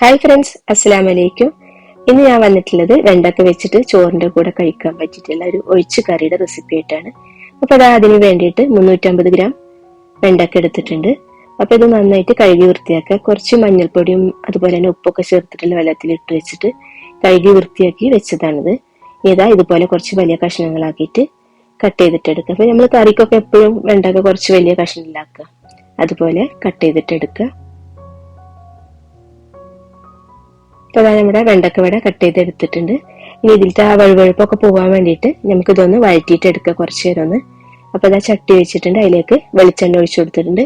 Hi friends അസ്സലാം വലൈക്കും ഇന്ന് ഞാൻ വന്നിട്ടുള്ളത് വെണ്ടക്ക വെച്ചിട്ട് ചോറിന്റെ കൂടെ കഴിക്കാൻ പറ്റിയിട്ടുള്ള ഒരു ഒഴിച്ചു കറിയുടെ റെസിപ്പി ആയിട്ടാണ്. അപ്പൊ അത് അതിന് വേണ്ടിയിട്ട് മുന്നൂറ്റമ്പത് ഗ്രാം വെണ്ടക്ക എടുത്തിട്ടുണ്ട്. അപ്പോൾ ഇത് നന്നായിട്ട് കഴുകി വൃത്തിയാക്കുക. കുറച്ച് മഞ്ഞൾപ്പൊടിയും അതുപോലെ തന്നെ ഉപ്പൊക്കെ ചേർത്തിട്ടുള്ള വെള്ളത്തിൽ ഇട്ട് വെച്ചിട്ട് കഴുകി വൃത്തിയാക്കി വെച്ചതാണിത്. ഏതാ ഇതുപോലെ കുറച്ച് വലിയ കഷ്ണങ്ങളാക്കിയിട്ട് കട്ട് ചെയ്തിട്ട് എടുക്കുക അപ്പൊ നമ്മൾ കറിക്കൊക്കെ എപ്പോഴും വെണ്ടക്ക കുറച്ച് വലിയ കഷ്ണങ്ങളാക്കുക അതുപോലെ കട്ട് ചെയ്തിട്ട് എടുക്കുക ഇപ്പൊ നമ്മുടെ വെണ്ടക്ക വട കട്ട് ചെയ്തെടുത്തിട്ടുണ്ട് ഇനി ഇതിലത്തെ ആ വഴുവഴുപ്പൊക്കെ പോകാൻ വേണ്ടിയിട്ട് നമുക്ക് ഇതൊന്ന് വഴറ്റിയിട്ട് എടുക്കുക കുറച്ച് നേരം ഒന്ന്. അപ്പൊ ഇതാ ചട്ടി വെച്ചിട്ടുണ്ട് അതിലേക്ക് വെളിച്ചെണ്ണ ഒഴിച്ചു കൊടുത്തിട്ടുണ്ട്.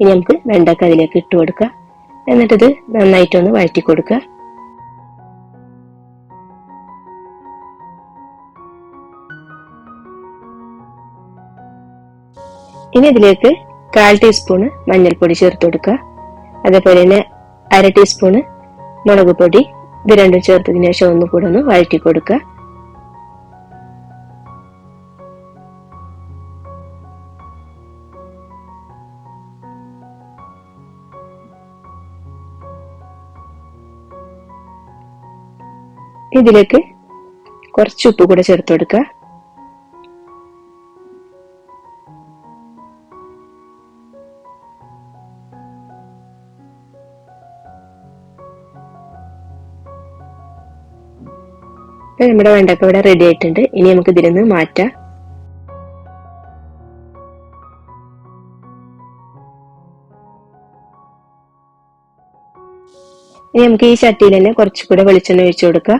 ഇനി നമുക്ക് വെണ്ടക്ക അതിലേക്ക് ഇട്ട് കൊടുക്കുക എന്നിട്ടിത് നന്നായിട്ടൊന്ന് വഴറ്റി കൊടുക്കുക ഇനി ഇതിലേക്ക് കാൽ ടീസ്പൂണ് മഞ്ഞൾപ്പൊടി ചേർത്ത് കൊടുക്കുക അതേപോലെ തന്നെ അര ടീസ്പൂണ് മുളക് പൊടി ഇത് രണ്ടും ചേർത്തതിന് ശേഷം ഒന്നും കൂടെ ഒന്ന് വഴറ്റി കൊടുക്കുക. ഇതിലേക്ക് കുറച്ച് ഉപ്പ് കൂടെ ചേർത്ത് കൊടുക്കുക. ഇപ്പൊ നമ്മുടെ വെണ്ടക്ക ഇവിടെ റെഡി ആയിട്ടുണ്ട്. ഇനി നമുക്ക് ഇതിൽ മാറ്റാം. ഇനി നമുക്ക് ഈ ചട്ടിയിൽ തന്നെ കുറച്ചുകൂടെ വെളിച്ചെണ്ണ ഒഴിച്ചു കൊടുക്കുക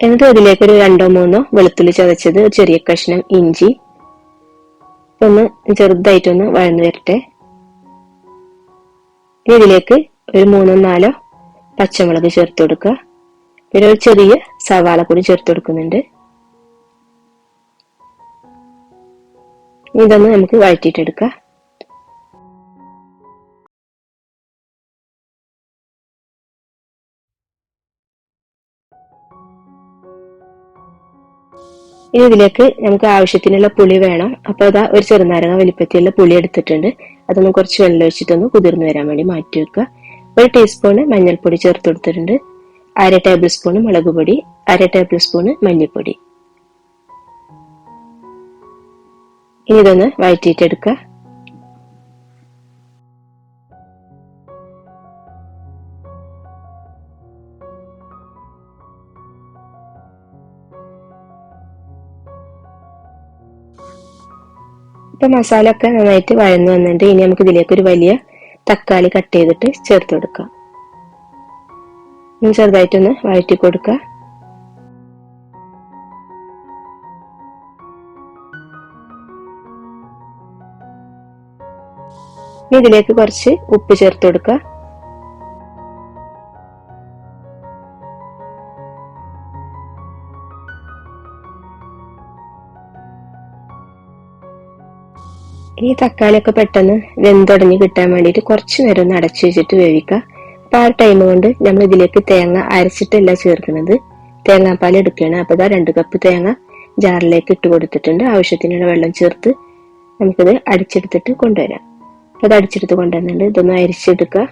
എന്നിട്ട് അതിലേക്ക് ഒരു രണ്ടോ മൂന്നോ വെളുത്തുള്ളി ചതച്ചത് ചെറിയ കഷ്ണം ഇഞ്ചി. ഒന്ന് ചെറുതായിട്ടൊന്ന് വഴന്നു വരട്ടെ. ഇനി ഇതിലേക്ക് ഒരു മൂന്നോ നാലോ പച്ചമുളക് ചേർത്ത് കൊടുക്കുക. പിന്നെ ഒരു ചെറിയ സവാള കൂടി ചേർത്ത് കൊടുക്കുന്നുണ്ട്. ഇതൊന്ന് നമുക്ക് വഴറ്റിയിട്ടെടുക്കാം. ഇനി ഇതിലേക്ക് നമുക്ക് ആവശ്യത്തിനുള്ള പുളി വേണം. അപ്പൊ അതാ ഒരു ചെറുനാരങ്ങ വലിപ്പത്തിലുള്ള പുളി എടുത്തിട്ടുണ്ട്. അതൊന്ന് കുറച്ച് വെള്ളം ഒഴിച്ചിട്ടൊന്ന് കുതിർന്നു വരാൻ വേണ്ടി മാറ്റി വെക്കുക. ഒരു ടീസ്പൂണ് മഞ്ഞൾപ്പൊടി ചേർത്ത് കൊടുത്തിട്ടുണ്ട്. അര ടേബിൾ സ്പൂൺ മുളക് പൊടി അര ടേബിൾ സ്പൂൺ മഞ്ഞൾപ്പൊടി. ഇനി ഇതൊന്ന് വഴറ്റിയിട്ടെടുക്കുക ഇപ്പൊ മസാല ഒക്കെ നന്നായിട്ട് വഴന്നു വന്നിട്ടുണ്ട്. ഇനി നമുക്ക് ഇതിലേക്ക് ഒരു വലിയ തക്കാളി കട്ട് ചെയ്തിട്ട് ചേർത്ത് കൊടുക്കാം. ചെറുതായിട്ടൊന്ന് വഴറ്റി കൊടുക്കുക ഇനി ഇതിലേക്ക് കുറച്ച് ഉപ്പ് ചേർത്ത് കൊടുക്കുക ഈ തക്കാളിയൊക്കെ പെട്ടെന്ന് വെന്തുടങ്ങി കിട്ടാൻ വേണ്ടിയിട്ട് കുറച്ച് നേരം ഒന്ന് അടച്ചു വെച്ചിട്ട് വേവിക്കുക അപ്പൊ ആ കൊണ്ട് നമ്മൾ ഇതിലേക്ക് തേങ്ങ അരച്ചിട്ടല്ല ചേർക്കുന്നത്. തേങ്ങാപ്പാൽ എടുക്കുകയാണ്. അപ്പൊ ഇതാ രണ്ട് കപ്പ് തേങ്ങ ജാറിലേക്ക് ഇട്ട് കൊടുത്തിട്ടുണ്ട്. ആവശ്യത്തിനുള്ള വെള്ളം ചേർത്ത് നമുക്കിത് അടിച്ചെടുത്തിട്ട് കൊണ്ടുവരാം. അപ്പൊ അത് അടിച്ചെടുത്ത് കൊണ്ടുവന്നിട്ട് ഇതൊന്ന് അരിച്ചെടുക്കുക.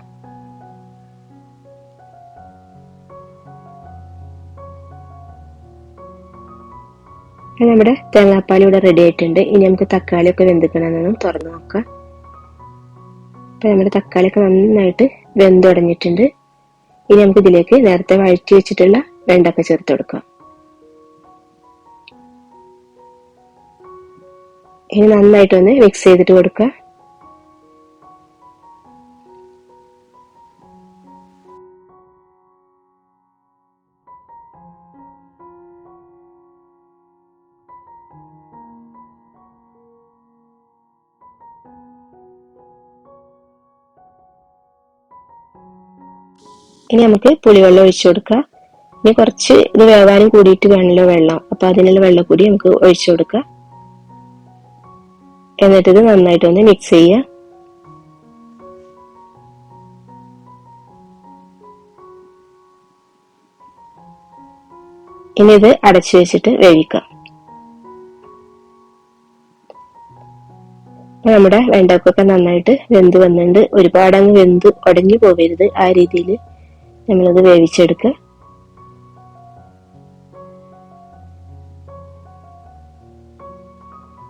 നമ്മുടെ തേങ്ങാപ്പാൽ ഇവിടെ റെഡി ആയിട്ടുണ്ട്. ഇനി നമുക്ക് തക്കാളി ഒക്കെ വെന്തിക്കണമെന്നൊന്ന് തുറന്നു നോക്കാം. അപ്പൊ നമ്മുടെ തക്കാളി ഒക്കെ നന്നായിട്ട് വെന്തുടഞ്ഞിട്ടുണ്ട് ഇനി നമുക്ക് ഇതിലേക്ക് നേരത്തെ വഴറ്റി വെച്ചിട്ടുള്ള വെണ്ടക്ക ചേർത്ത് കൊടുക്കാം. ഇനി നന്നായിട്ടൊന്ന് മിക്സ് ചെയ്തിട്ട് കൊടുക്കുക. ഇനി നമുക്ക് പുളിവെള്ളം ഒഴിച്ചു കൊടുക്കുക. ഇനി കുറച്ച് ഇത് വേവാനും കൂടിയിട്ട് വേണമല്ലോ വെള്ളം. അപ്പൊ അതിനുള്ള വെള്ളം കൂടി നമുക്ക് ഒഴിച്ചു കൊടുക്കുക. എന്നിട്ട് ഇത് നന്നായിട്ട് ഒന്ന് മിക്സ് ചെയ്യുക. ഇനി ഇത് അടച്ചു വെച്ചിട്ട് വേവിക്കാം നമ്മുടെ വെണ്ടക്കൊക്കെ നന്നായിട്ട് വെന്ത് വന്നിട്ടുണ്ട്. ഒരുപാട് അങ്ങ് വെന്ത് ഉടഞ്ഞു പോകരുത് ആ രീതിയിൽ നമ്മളത് വേവിച്ചെടുക്കുക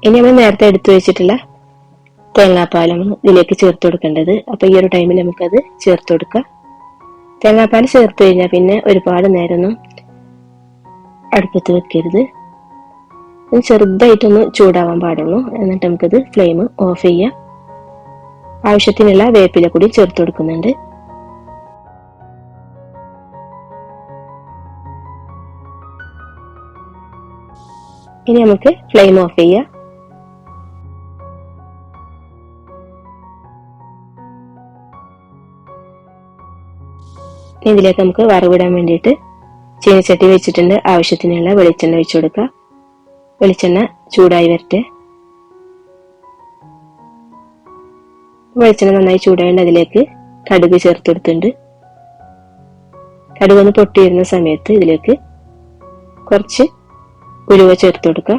ഇനി നമ്മൾ നേരത്തെ എടുത്തു വെച്ചിട്ടുള്ള തേങ്ങാപ്പാലാണ് ഇതിലേക്ക് ചേർത്ത് കൊടുക്കേണ്ടത്. അപ്പൊ ഈ ഒരു ടൈമിൽ നമുക്കത് ചേർത്ത് കൊടുക്കാം. തേങ്ങാപ്പാൽ ചേർത്ത് കഴിഞ്ഞാൽ പിന്നെ ഒരുപാട് നേരമൊന്നും അടുപ്പത്ത് വെക്കരുത്. ചെറുതായിട്ടൊന്ന് ചൂടാവാൻ പാടുള്ളൂ. എന്നിട്ട് നമുക്കത് ഫ്ലെയിം ഓഫ് ചെയ്യാം. ആവശ്യത്തിനുള്ള വേപ്പില കൂടി ചേർത്ത് കൊടുക്കുന്നുണ്ട്. ഇനി നമുക്ക് ഫ്ലെയിം ഓഫ് ചെയ്യാം. ഇതിലേക്ക് നമുക്ക് വറവിടാൻ വേണ്ടിയിട്ട് ചീനച്ചട്ടി വെച്ചിട്ടുണ്ട്. ആവശ്യത്തിനുള്ള വെളിച്ചെണ്ണ ഒഴിച്ചു കൊടുക്കുക വെളിച്ചെണ്ണ ചൂടായി വരട്ടെ. വെളിച്ചെണ്ണ നന്നായി ചൂടായതുകൊണ്ട് അതിലേക്ക് കടുക് ചേർത്ത് കൊടുത്തിട്ടുണ്ട്. കടുക് ഒന്ന് സമയത്ത് ഇതിലേക്ക് കുറച്ച് ഉലുവ ചേർത്ത് കൊടുക്കുക.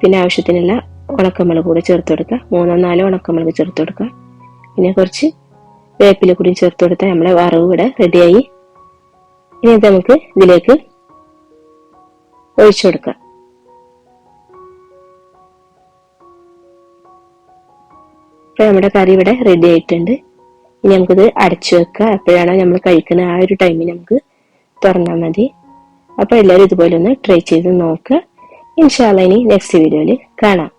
പിന്നെ ആവശ്യത്തിനുള്ള ഉണക്കമുളക് കൂടെ ചേർത്ത് കൊടുക്കുക. മൂന്നോ നാലോ ഉണക്കമുളക് ചേർത്ത് കൊടുക്കുക. പിന്നെ കുറച്ച് വേപ്പില കൂടി ചേർത്ത് കൊടുത്താൽ നമ്മളെ വറവ് ഇവിടെ റെഡിയായി. ഇനി ഇത് നമുക്ക് ഇതിലേക്ക് ഒഴിച്ചു കൊടുക്കാം. അപ്പൊ നമ്മുടെ കറി ഇവിടെ റെഡി ആയിട്ടുണ്ട്. ഇനി നമുക്കിത് അടച്ചു വെക്കുക. എപ്പോഴാണോ നമ്മൾ കഴിക്കുന്ന ആ ഒരു ടൈമിൽ നമുക്ക് തുറന്നാൽ മതി. അപ്പൊ എല്ലാവരും ഇതുപോലെ ഒന്ന് ട്രൈ ചെയ്ത് നോക്കുക ഇൻഷാല്ല ഇനി നെക്സ്റ്റ് വീഡിയോയിൽ കാണാം.